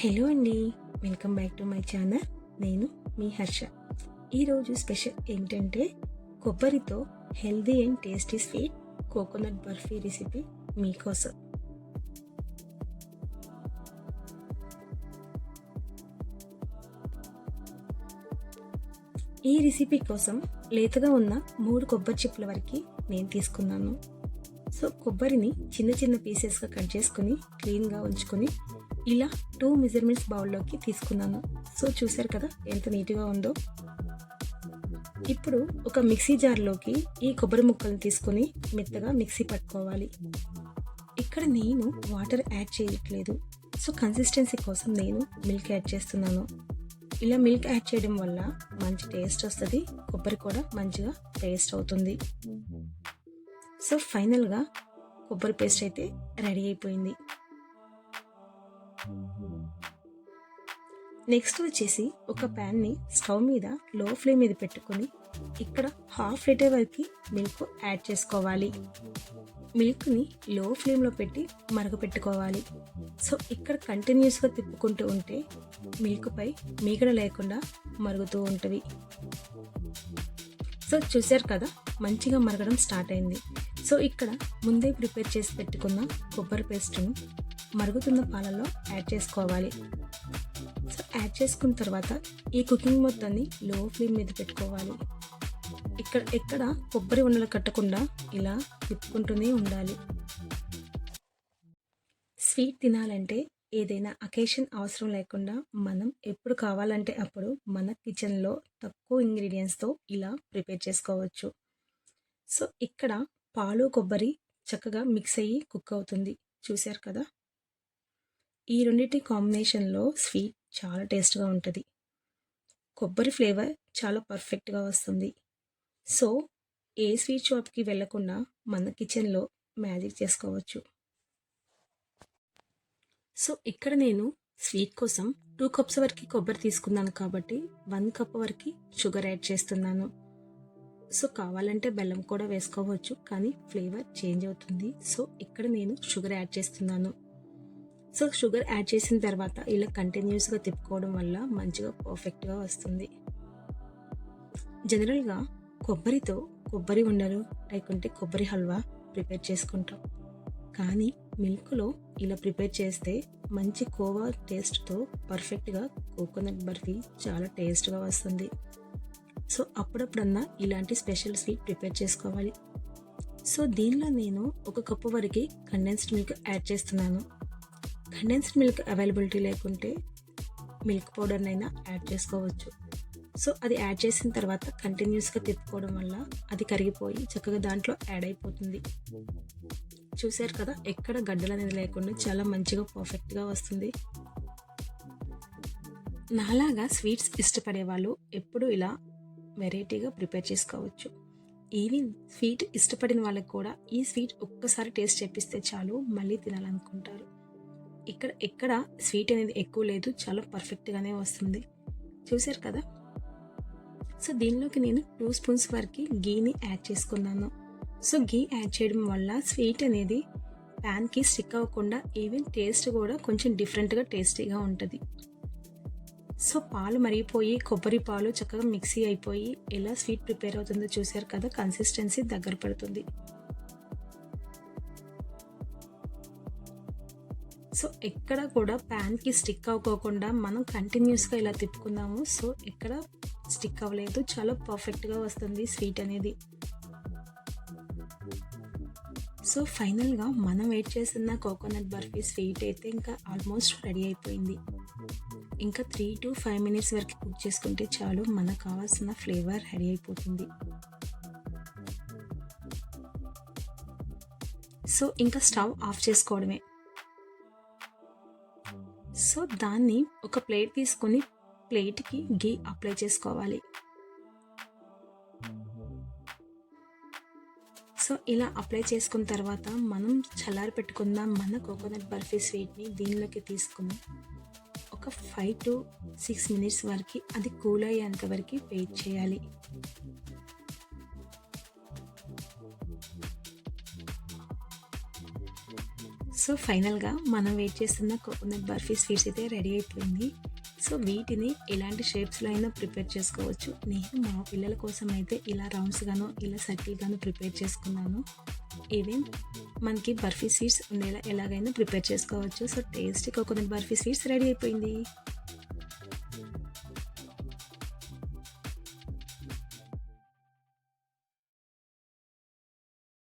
Hello అండి. Welcome back to my channel. నేను మీ హర్ష. ఈరోజు స్పెషల్ ఏంటంటే కొబ్బరితో healthy and tasty sweet coconut barfi recipe మీకోసం. ఈ రెసిపీ కోసం లేతగా ఉన్న మూడు కొబ్బరి చిప్పుల వరకు నేను తీసుకున్నాను. సో కొబ్బరిని చిన్న చిన్న పీసెస్గా కట్ చేసుకుని క్లీన్గా ఉంచుకొని ఇలా టూ మెజర్మెంట్స్ బౌల్లోకి తీసుకున్నాను. సో చూసారు కదా ఎంత నీట్గా ఉందో. ఇప్పుడు ఒక మిక్సీ జార్లోకి ఈ కొబ్బరి ముక్కలను తీసుకొని మెత్తగా మిక్సీ పట్టుకోవాలి. ఇక్కడ నేను వాటర్ యాడ్ చేయట్లేదు. సో కన్సిస్టెన్సీ కోసం నేను మిల్క్ యాడ్ చేస్తున్నాను. ఇలా మిల్క్ యాడ్ చేయడం వల్ల మంచి టేస్ట్ వస్తుంది. కొబ్బరి కూడా మంచిగా టేస్ట్ అవుతుంది. సో ఫైనల్గా కొబ్బరి పేస్ట్ అయితే రెడీ అయిపోయింది. నెక్స్ట్ వచ్చేసి ఒక ప్యాన్ని స్టవ్ మీద లో ఫ్లేమ్ మీద పెట్టుకొని ఇక్కడ హాఫ్ లీటర్ వరకు మిల్క్ యాడ్ చేసుకోవాలి. మిల్క్ని లో ఫ్లేమ్లో పెట్టి మరగపెట్టుకోవాలి. సో ఇక్కడ కంటిన్యూస్గా తిప్పుకుంటూ ఉంటే మిల్క్పై మీగడ లేకుండా మరుగుతూ ఉంటుంది. సో చూశారు కదా మంచిగా మరగడం స్టార్ట్ అయింది. సో ఇక్కడ ముందే ప్రిపేర్ చేసి పెట్టుకున్న కొబ్బరి పేస్ట్ను మరుగుతున్న పాలలో యాడ్ చేసుకోవాలి. సో యాడ్ చేసుకున్న తర్వాత ఈ కుకింగ్ మొత్తాన్ని లో ఫ్లేమ్ మీద పెట్టుకోవాలి. ఇక్కడ ఎక్కడ కొబ్బరి ఉండలు కట్టకుండా ఇలా తిప్పుకుంటూనే ఉండాలి. స్వీట్ తినాలంటే ఏదైనా అకేషన్ అవసరం లేకుండా మనం ఎప్పుడు కావాలంటే అప్పుడు మన కిచెన్లో తక్కువ ఇంగ్రీడియంట్స్తో ఇలా ప్రిపేర్ చేసుకోవచ్చు. సో ఇక్కడ పాలు కొబ్బరి చక్కగా మిక్స్ అయ్యి కుక్ అవుతుంది. చూశారు కదా? ఈ రెండింటి కాంబినేషన్లో స్వీట్ చాలా టేస్ట్గా ఉంటుంది. కొబ్బరి ఫ్లేవర్ చాలా పర్ఫెక్ట్గా వస్తుంది. సో ఏ స్వీట్ షాప్కి వెళ్ళకుండా మన కిచెన్లో మ్యాజిక్ చేసుకోవచ్చు. సో ఇక్కడ నేను స్వీట్ కోసం టూ కప్స్ వరకు కొబ్బరి తీసుకున్నాను కాబట్టి వన్ కప్ వరకు షుగర్ యాడ్ చేస్తున్నాను. సో కావాలంటే బెల్లం కూడా వేసుకోవచ్చు కానీ ఫ్లేవర్ చేంజ్ అవుతుంది. సో ఇక్కడ నేను షుగర్ యాడ్ చేస్తున్నాను. సో షుగర్ యాడ్ చేసిన తర్వాత ఇలా కంటిన్యూస్గా తిప్పుకోవడం వల్ల మంచిగా పర్ఫెక్ట్గా వస్తుంది. జనరల్గా కొబ్బరితో కొబ్బరి ఉండలు లేకుంటే కొబ్బరి హల్వా ప్రిపేర్ చేసుకుంటాం. కానీ మిల్క్లో ఇలా ప్రిపేర్ చేస్తే మంచి కోవా టేస్ట్తో పర్ఫెక్ట్గా కోకోనట్ బర్ఫీ చాలా టేస్ట్గా వస్తుంది. సో అప్పుడప్పుడన్నా ఇలాంటి స్పెషల్ స్వీట్ ప్రిపేర్ చేసుకోవాలి. సో దీనిలో నేను ఒక కప్పు వరకు కండెన్స్డ్ మిల్క్ యాడ్ చేస్తున్నాను. కండెన్స్డ్ మిల్క్ అవైలబిలిటీ లేకుంటే మిల్క్ పౌడర్నైనా యాడ్ చేసుకోవచ్చు. సో అది యాడ్ చేసిన తర్వాత కంటిన్యూస్గా తిప్పుకోవడం వల్ల అది కరిగిపోయి చక్కగా దాంట్లో యాడ్ అయిపోతుంది. చూశారు కదా ఎక్కడ గడ్డలు అనేది లేకుండా చాలా మంచిగా పర్ఫెక్ట్గా వస్తుంది. నాలాగా స్వీట్స్ ఇష్టపడే వాళ్ళు ఎప్పుడు ఇలా వెరైటీగా ప్రిపేర్ చేసుకోవచ్చు. ఈవిన్ స్వీట్ ఇష్టపడిన వాళ్ళకి కూడా ఈ స్వీట్ ఒక్కసారి టేస్ట్ చేపిస్తే చాలు మళ్ళీ తినాలనుకుంటారు. ఇక్కడ ఎక్కడ స్వీట్ అనేది ఎక్కువ లేదు చాలా పర్ఫెక్ట్గానే వస్తుంది. చూసారు కదా? సో దీనిలోకి నేను టూ స్పూన్స్ వరకు గీని యాడ్ చేసుకున్నాను. సో గీ యాడ్ చేయడం వల్ల స్వీట్ అనేది ప్యాన్కి స్టిక్ అవ్వకుండా ఈవెన్ టేస్ట్ కూడా కొంచెం డిఫరెంట్గా టేస్టీగా ఉంటుంది. సో పాలు మరిగిపోయి కొబ్బరి పాలు చక్కగా మిక్సీ అయిపోయి ఎలా స్వీట్ ప్రిపేర్ అవుతుందో చూసారు కదా? కన్సిస్టెన్సీ దగ్గర పడుతుంది. సో ఎక్కడ కూడా ప్యాన్కి స్టిక్ అవ్వకోకుండా మనం కంటిన్యూస్గా ఇలా తిప్పుకున్నాము సో ఎక్కడ స్టిక్ అవ్వలేదు. చాలా పర్ఫెక్ట్గా వస్తుంది స్వీట్ అనేది. సో ఫైనల్గా మనం వెయిట్ చేస్తున్న కోకోనట్ బర్ఫీ స్వీట్ అయితే ఇంకా ఆల్మోస్ట్ రెడీ అయిపోయింది. ఇంకా త్రీ టు ఫైవ్ మినిట్స్ వరకు కుక్ చేసుకుంటే చాలు. మనకు కావాల్సిన ఫ్లేవర్ రెడీ అయిపోతుంది. సో ఇంకా స్టవ్ ఆఫ్ చేసుకోవడమే. సో దాన్ని ఒక ప్లేట్ తీసుకొని ప్లేట్కి గీ అప్లై చేసుకోవాలి. సో ఇలా అప్లై చేసుకున్న తర్వాత మనం చల్లారి పెట్టుకున్న మన కోకోనట్ బర్ఫీ స్వీట్ని దీనిలోకి తీసుకుని ఒక ఫైవ్ టు సిక్స్ మినిట్స్ వరకు అది కూల్ అయ్యేంత వరకు వెయిట్ చేయాలి. సో ఫైనల్గా మనం వెయిట్ చేస్తున్న కోకోనట్ బర్ఫీ స్వీట్స్ అయితే రెడీ అయిపోయింది. సో వీటిని ఎలాంటి షేప్స్లో అయినా ప్రిపేర్ చేసుకోవచ్చు. నేను మా పిల్లల కోసం అయితే ఇలా రౌండ్స్ గాను ఇలా సర్కిల్ గాను ప్రిపేర్ చేసుకున్నాను. ఈవెన్ మనకి బర్ఫీ స్వీట్స్ ఉండేలా ఎలాగైనా ప్రిపేర్ చేసుకోవచ్చు. So tasty coconut barfi sweets ready అయిపోయింది.